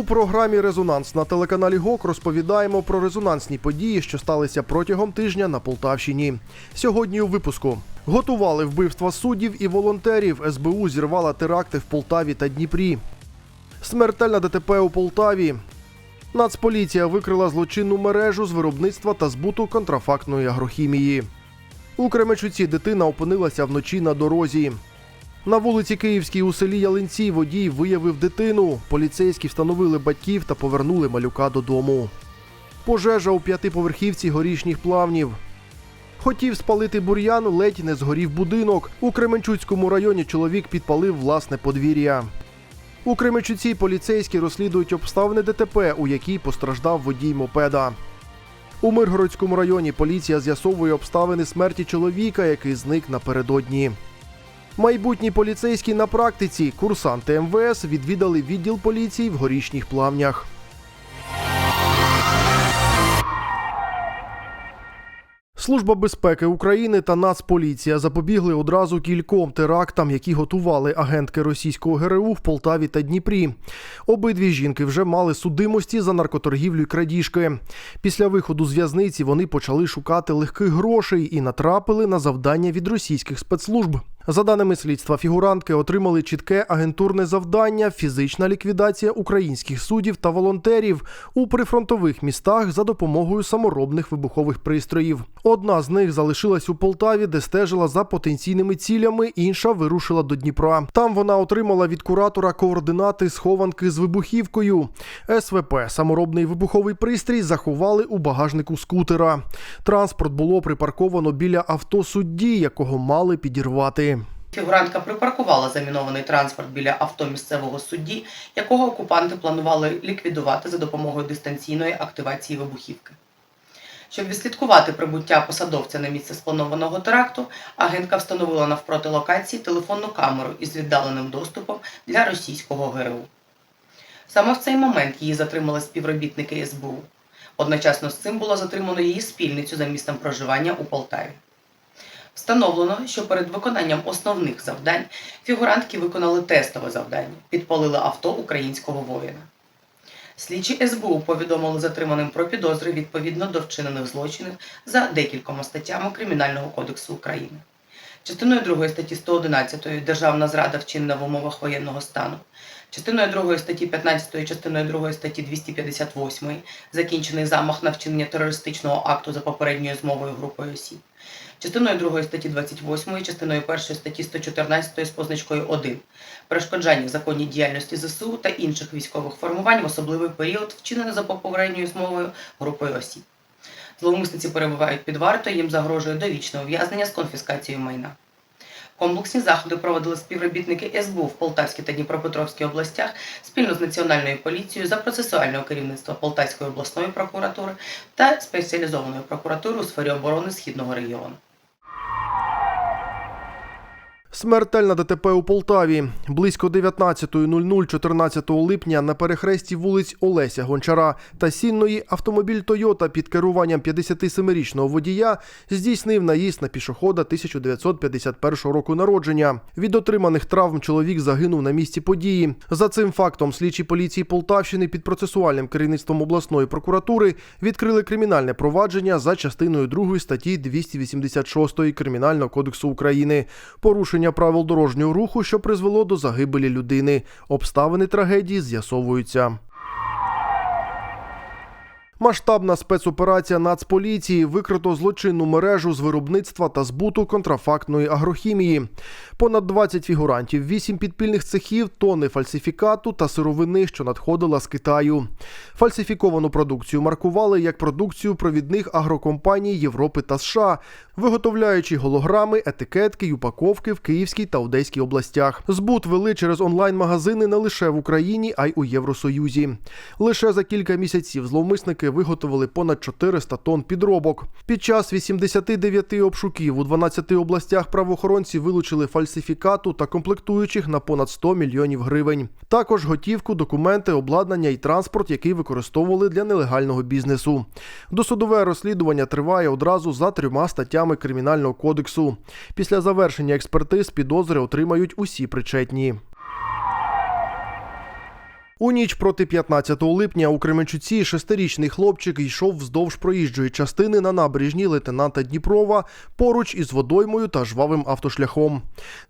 У програмі Резонанс на телеканалі ГОК розповідаємо про резонансні події, що сталися протягом тижня на Полтавщині. Сьогодні у випуску готували вбивства суддів і волонтерів. СБУ зірвала теракти в Полтаві та Дніпрі. Смертельна ДТП у Полтаві. Нацполіція викрила злочинну мережу з виробництва та збуту контрафактної агрохімії. У Кременчуці дитина опинилася вночі на дорозі. На вулиці Київській у селі Ялинці водій виявив дитину. Поліцейські встановили батьків та повернули малюка додому. Пожежа у п'ятиповерхівці горішніх плавнів. Хотів спалити бур'ян, ледь не згорів будинок. У Кременчуцькому районі чоловік підпалив власне подвір'я. У Кременчуці поліцейські розслідують обставини ДТП, у якій постраждав водій мопеда. У Миргородському районі поліція з'ясовує обставини смерті чоловіка, який зник напередодні. Майбутні поліцейські на практиці курсанти МВС відвідали відділ поліції в горішніх плавнях. Служба безпеки України та Нацполіція запобігли одразу кільком терактам, які готували агентки російського ГРУ в Полтаві та Дніпрі. Обидві жінки вже мали судимості за наркоторгівлю й крадіжки. Після виходу з в'язниці вони почали шукати легких грошей і натрапили на завдання від російських спецслужб. За даними слідства, фігурантки отримали чітке агентурне завдання фізична ліквідація українських суддів та волонтерів у прифронтових містах за допомогою саморобних вибухових пристроїв. Одна з них залишилась у Полтаві, де стежила за потенційними цілями, інша вирушила до Дніпра. Там вона отримала від куратора координати схованки з вибухівкою. СВП саморобний вибуховий пристрій заховали у багажнику скутера. Транспорт було припарковано біля авто судді, якого мали підірвати. Фігурантка припаркувала замінований транспорт біля авто місцевого судді, якого окупанти планували ліквідувати за допомогою дистанційної активації вибухівки. Щоб відслідкувати прибуття посадовця на місце спланованого теракту, агентка встановила навпроти локації телефонну камеру із віддаленим доступом для російського ГРУ. Саме в цей момент її затримали співробітники СБУ. Одночасно з цим було затримано її спільницю за місцем проживання у Полтаві. Встановлено, що перед виконанням основних завдань фігурантки виконали тестове завдання, підпалили авто українського воїна. Слідчі СБУ повідомили затриманим про підозри відповідно до вчинених злочинів за декількома статтями Кримінального кодексу України. Частиною 2 статті 111 Державна зрада вчинена в умовах воєнного стану, частиною 2 статті 15, частиною 2 статті 258 закінчений замах на вчинення терористичного акту за попередньою змовою групою осіб, частиною 2 статті 28, частиною 1 статті 114 з позначкою 1 перешкоджання законній діяльності ЗСУ та інших військових формувань в особливий період вчинене за попередньою змовою групою осіб. Зловмисниці перебувають під вартою, їм загрожує довічне ув'язнення з конфіскацією майна. Комплексні заходи проводили співробітники СБУ в Полтавській та Дніпропетровській областях спільно з Національною поліцією за процесуального керівництва Полтавської обласної прокуратури та спеціалізованої прокуратури у сфері оборони Східного регіону. Смертельна ДТП у Полтаві. Близько 19.00 14 липня на перехресті вулиць Олеся Гончара та Сінної автомобіль Тойота під керуванням 57-річного водія здійснив наїзд на пішохода 1951 року народження. Від отриманих травм чоловік загинув на місці події. За цим фактом слідчі поліції Полтавщини під процесуальним керівництвом обласної прокуратури відкрили кримінальне провадження за частиною 2 статті 286 Кримінального кодексу України. Порушення правил дорожнього руху, що призвело до загибелі людини. Обставини трагедії з'ясовуються. Масштабна спецоперація Нацполіції викрито злочинну мережу з виробництва та збуту контрафактної агрохімії. Понад 20 фігурантів, 8 підпільних цехів, тони фальсифікату та сировини, що надходила з Китаю. Фальсифіковану продукцію маркували як продукцію провідних агрокомпаній Європи та США, виготовляючи голограми, етикетки й упаковки в Київській та Одеській областях. Збут вели через онлайн-магазини не лише в Україні, а й у Євросоюзі. Лише за кілька місяців зловмисники виготовили понад 400 тонн підробок. Під час 89 обшуків у 12 областях правоохоронці вилучили фальсифікату та комплектуючих на понад 100 мільйонів гривень. Також готівку, документи, обладнання і транспорт, який використовували для нелегального бізнесу. Досудове розслідування триває одразу за трьома статтями Кримінального кодексу. Після завершення експертиз підозри отримають усі причетні. У ніч проти 15 липня у Кременчуці шестирічний хлопчик йшов вздовж проїжджої частини на набережній лейтенанта Дніпрова поруч із водоймою та жвавим автошляхом.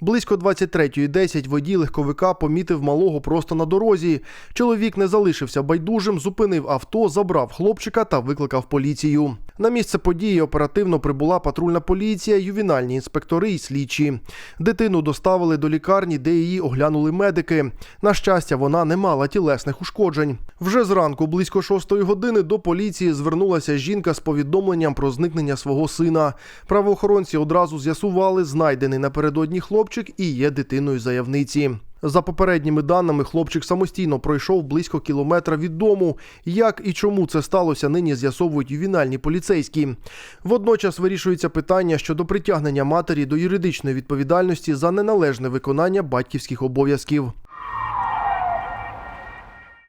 Близько 23.10 водій легковика помітив малого просто на дорозі. Чоловік не залишився байдужим, зупинив авто, забрав хлопчика та викликав поліцію. На місце події оперативно прибула патрульна поліція, ювінальні інспектори і слідчі. Дитину доставили до лікарні, де її оглянули медики. На щастя, вона не мала тілесних ушкоджень. Вже зранку, близько шостої години, до поліції звернулася жінка з повідомленням про зникнення свого сина. Правоохоронці одразу з'ясували, знайдений напередодні хлопчик і є дитиною заявниці. За попередніми даними, хлопчик самостійно пройшов близько кілометра від дому. Як і чому це сталося, нині з'ясовують ювінальні поліцейські. Водночас вирішується питання щодо притягнення матері до юридичної відповідальності за неналежне виконання батьківських обов'язків.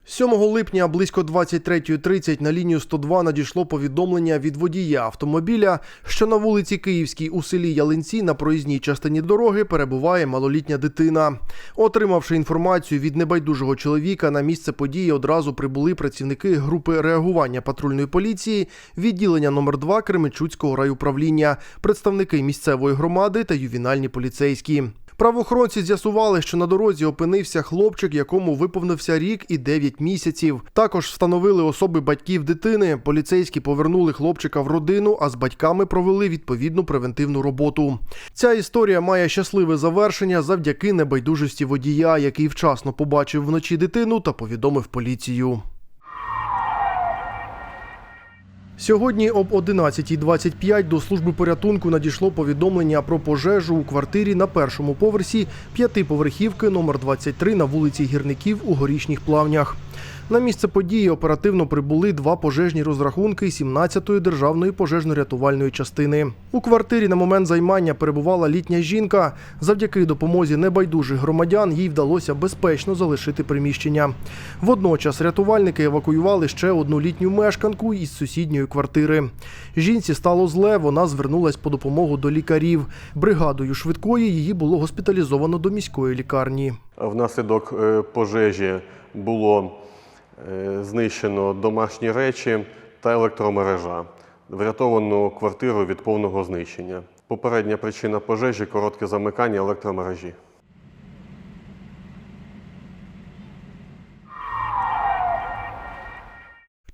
7 липня близько 23.30 на лінію 102 надійшло повідомлення від водія автомобіля, що на вулиці Київській у селі Ялинці на проїзній частині дороги перебуває малолітня дитина. Отримавши інформацію від небайдужого чоловіка, на місце події одразу прибули працівники групи реагування патрульної поліції, відділення номер 2 Кременчуцького райуправління, представники місцевої громади та ювінальні поліцейські. Правоохоронці з'ясували, що на дорозі опинився хлопчик, якому виповнився рік і 9 місяців. Також встановили особи батьків дитини. Поліцейські повернули хлопчика в родину, а з батьками провели відповідну превентивну роботу. Ця історія має щасливе завершення завдяки небайдужості водія, який вчасно побачив вночі дитину та повідомив поліцію. Сьогодні об 11.25 до служби порятунку надійшло повідомлення про пожежу у квартирі на першому поверсі п'ятиповерхівки номер 23 на вулиці Гірників у горішніх плавнях. На місце події оперативно прибули два пожежні розрахунки 17-ї державної пожежно-рятувальної частини. У квартирі на момент займання перебувала літня жінка. Завдяки допомозі небайдужих громадян їй вдалося безпечно залишити приміщення. Водночас рятувальники евакуювали ще одну літню мешканку із сусідньої квартири. Жінці стало зле, вона звернулась по допомогу до лікарів. Бригадою швидкої її було госпіталізовано до міської лікарні. Внаслідок е, пожежі було знищено домашні речі та електромережа. Врятовано квартиру від повного знищення. Попередня причина пожежі коротке замикання електромережі. –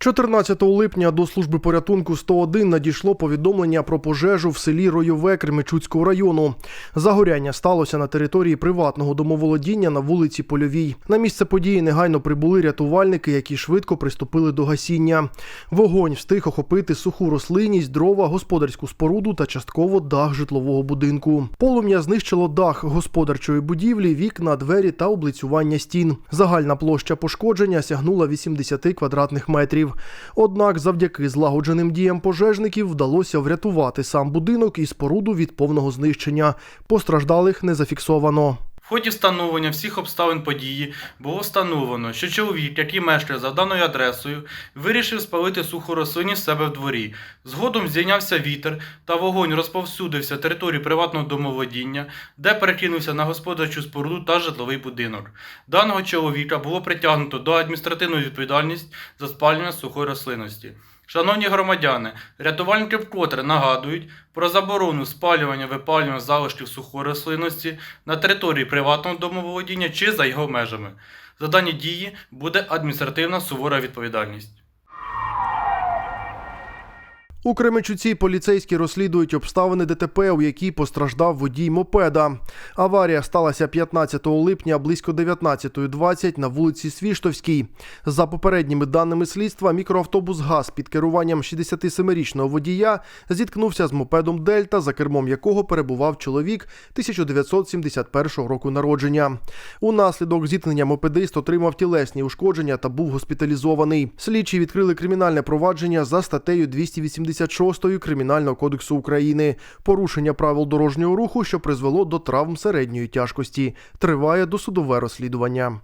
14 липня до служби порятунку 101 надійшло повідомлення про пожежу в селі Ройове Кременчуцького району. Загоряння сталося на території приватного домоволодіння на вулиці Польовій. На місце події негайно прибули рятувальники, які швидко приступили до гасіння. Вогонь встиг охопити суху рослинність, дрова, господарську споруду та частково дах житлового будинку. Полум'я знищило дах господарчої будівлі, вікна, двері та облицювання стін. Загальна площа пошкодження сягнула 80 квадратних метрів. Однак, завдяки злагодженим діям пожежників вдалося врятувати сам будинок і споруду від повного знищення. Постраждалих не зафіксовано. В ході встановлення всіх обставин події було встановлено, що чоловік, який мешкає за даною адресою, вирішив спалити суху рослинність в себе в дворі. Згодом здійнявся вітер та вогонь розповсюдився територію приватного домоволодіння, де перекинувся на господарчу споруду та житловий будинок. Даного чоловіка було притягнуто до адміністративної відповідальності за спалювання сухої рослинності. Шановні громадяни, рятувальники вкотре нагадують про заборону спалювання випалювання залишків сухої рослинності на території приватного домоволодіння чи за його межами. За дані дії буде адміністративна сувора відповідальність. У Кременчуці поліцейські розслідують обставини ДТП, у якій постраждав водій мопеда. Аварія сталася 15 липня близько 19.20 на вулиці Свіштовській. За попередніми даними слідства, мікроавтобус ГАЗ під керуванням 67-річного водія зіткнувся з мопедом Дельта, за кермом якого перебував чоловік 1971 року народження. Унаслідок зіткнення мопедист отримав тілесні ушкодження та був госпіталізований. Слідчі відкрили кримінальне провадження за статтею 286 Кримінального кодексу України. Порушення правил дорожнього руху, що призвело до травм середньої тяжкості. Триває досудове розслідування.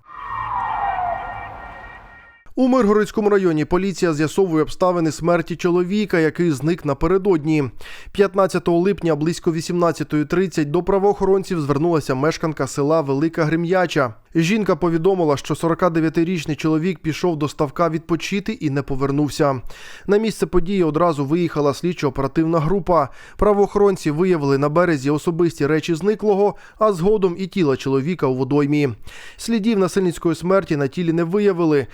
У Миргородському районі поліція з'ясовує обставини смерті чоловіка, який зник напередодні. 15 липня близько 18.30 до правоохоронців звернулася мешканка села Велика Грим'яча. Жінка повідомила, що 49-річний чоловік пішов до ставка відпочити і не повернувся. На місце події одразу виїхала слідчо-оперативна група. Правоохоронці виявили на березі особисті речі зниклого, а згодом і тіла чоловіка у водоймі. Слідів насильницької смерті на тілі не виявили.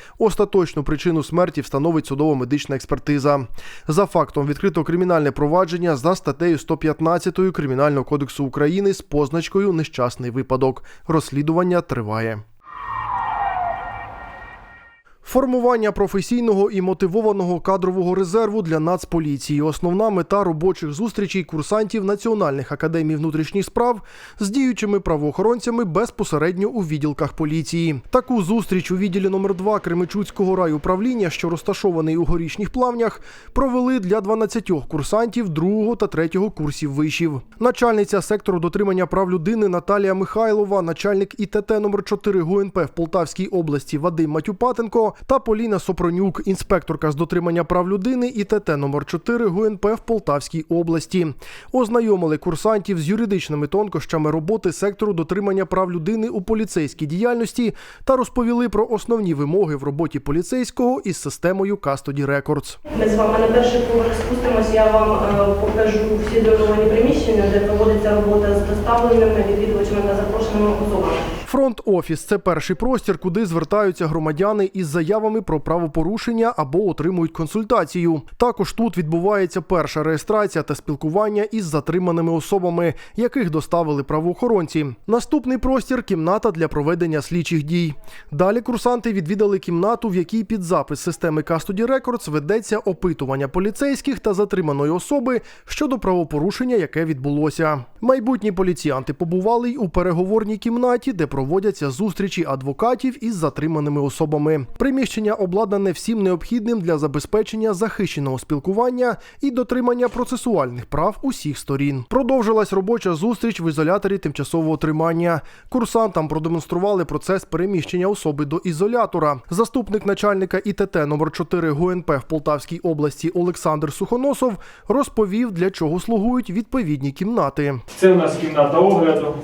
Остаточну причину смерті встановить судово-медична експертиза. За фактом відкрито кримінальне провадження за статтею 115 Кримінального кодексу України з позначкою Нещасний випадок. Розслідування триває. Формування професійного і мотивованого кадрового резерву для Нацполіції основна мета робочих зустрічей курсантів Національних академій внутрішніх справ з діючими правоохоронцями безпосередньо у відділках поліції. Таку зустріч у відділі номер 2 Кременчуцького райуправління, що розташований у горішніх плавнях, провели для 12 курсантів другого та третього курсів вишів. Начальниця сектору дотримання прав людини Наталія Михайлова, начальник ІТТ номер 4 ГУНП в Полтавській області Вадим Матюпатенко та Поліна Сопронюк, інспекторка з дотримання прав людини ІТТ номер 4 ГУНП в Полтавській області. Ознайомили курсантів з юридичними тонкощами роботи сектору дотримання прав людини у поліцейській діяльності та розповіли про основні вимоги в роботі поліцейського із системою Custody Records. Ми з вами на перший поверх спустимось, я вам е, покажу всі зоновані приміщення, де проводиться робота з доставленими відвідувачами та запрошеними особами. Фронт офіс це перший простір, куди звертаються громадяни із заявами про правопорушення або отримують консультацію. Також тут відбувається перша реєстрація та спілкування із затриманими особами, яких доставили правоохоронці. Наступний простір кімната для проведення слідчих дій. Далі курсанти відвідали кімнату, в якій під запис системи Custody Records ведеться опитування поліцейських та затриманої особи щодо правопорушення, яке відбулося. Майбутні поліціянти побували й у переговорній кімнаті, де проводяться зустрічі адвокатів із затриманими особами. Приміщення обладнане всім необхідним для забезпечення захищеного спілкування і дотримання процесуальних прав усіх сторін. Продовжилась робоча зустріч в ізоляторі тимчасового тримання. Курсантам продемонстрували процес переміщення особи до ізолятора. Заступник начальника ІТТ номер 4 ГУНП в Полтавській області Олександр Сухоносов розповів, для чого слугують відповідні кімнати. Це в нас кімната огляду.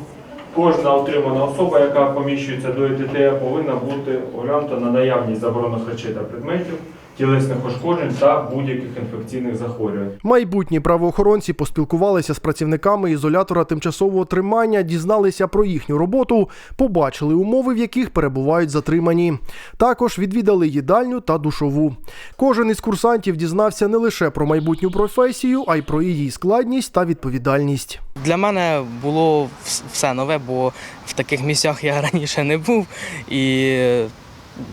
Кожна отримана особа, яка поміщується до ІТТ, повинна бути оглянута на наявність заборонених речей та предметів, тілесних ушкоджень та будь-яких інфекційних захворювань. Майбутні правоохоронці поспілкувалися з працівниками ізолятора тимчасового тримання, дізналися про їхню роботу, побачили умови, в яких перебувають затримані. Також відвідали їдальню та душову. Кожен із курсантів дізнався не лише про майбутню професію, а й про її складність та відповідальність. Для мене було все нове, бо в таких місцях я раніше не був. І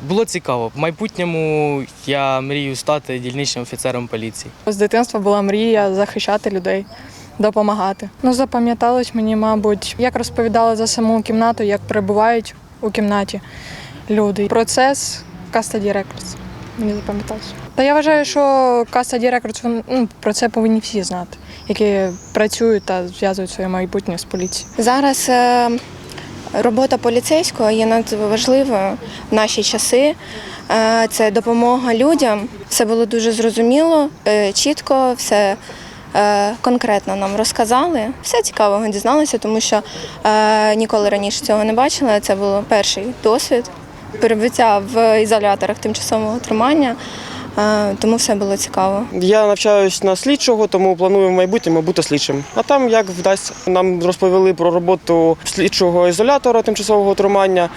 було цікаво. В майбутньому я мрію стати дільничним офіцером поліції. З дитинства була мрія захищати людей, допомагати. Ну, запам'яталось мені, мабуть, як розповідали за саму кімнату, як перебувають у кімнаті люди. Процес Custody Records. Мені запам'яталось. Та я вважаю, що Custody Records, ну, про це повинні всі знати, які працюють та зв'язують своє майбутнє з поліцією. Зараз е, робота поліцейського є надважливою в наші часи. Е, Це допомога людям. Все було дуже зрозуміло, е, чітко, все е, конкретно нам розказали. Все цікавого дізналися, тому що ніколи раніше цього не бачила. Це був перший досвід перебуття в ізоляторах тимчасового тримання. Тому все було цікаво. Я навчаюсь на слідчого, тому планую в майбутньому бути слідчим. А там як вдасться. Нам розповіли про роботу слідчого ізолятора тимчасового тримання.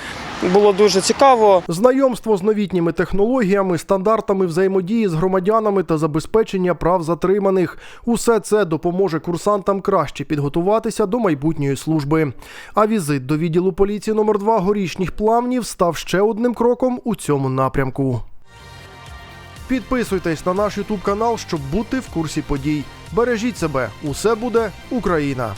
Було дуже цікаво. Знайомство з новітніми технологіями, стандартами взаємодії з громадянами та забезпечення прав затриманих усе це допоможе курсантам краще підготуватися до майбутньої служби. А візит до відділу поліції номер 2 горішніх плавнів став ще одним кроком у цьому напрямку. Підписуйтесь на наш Ютуб канал, щоб бути в курсі подій. Бережіть себе, усе буде Україна!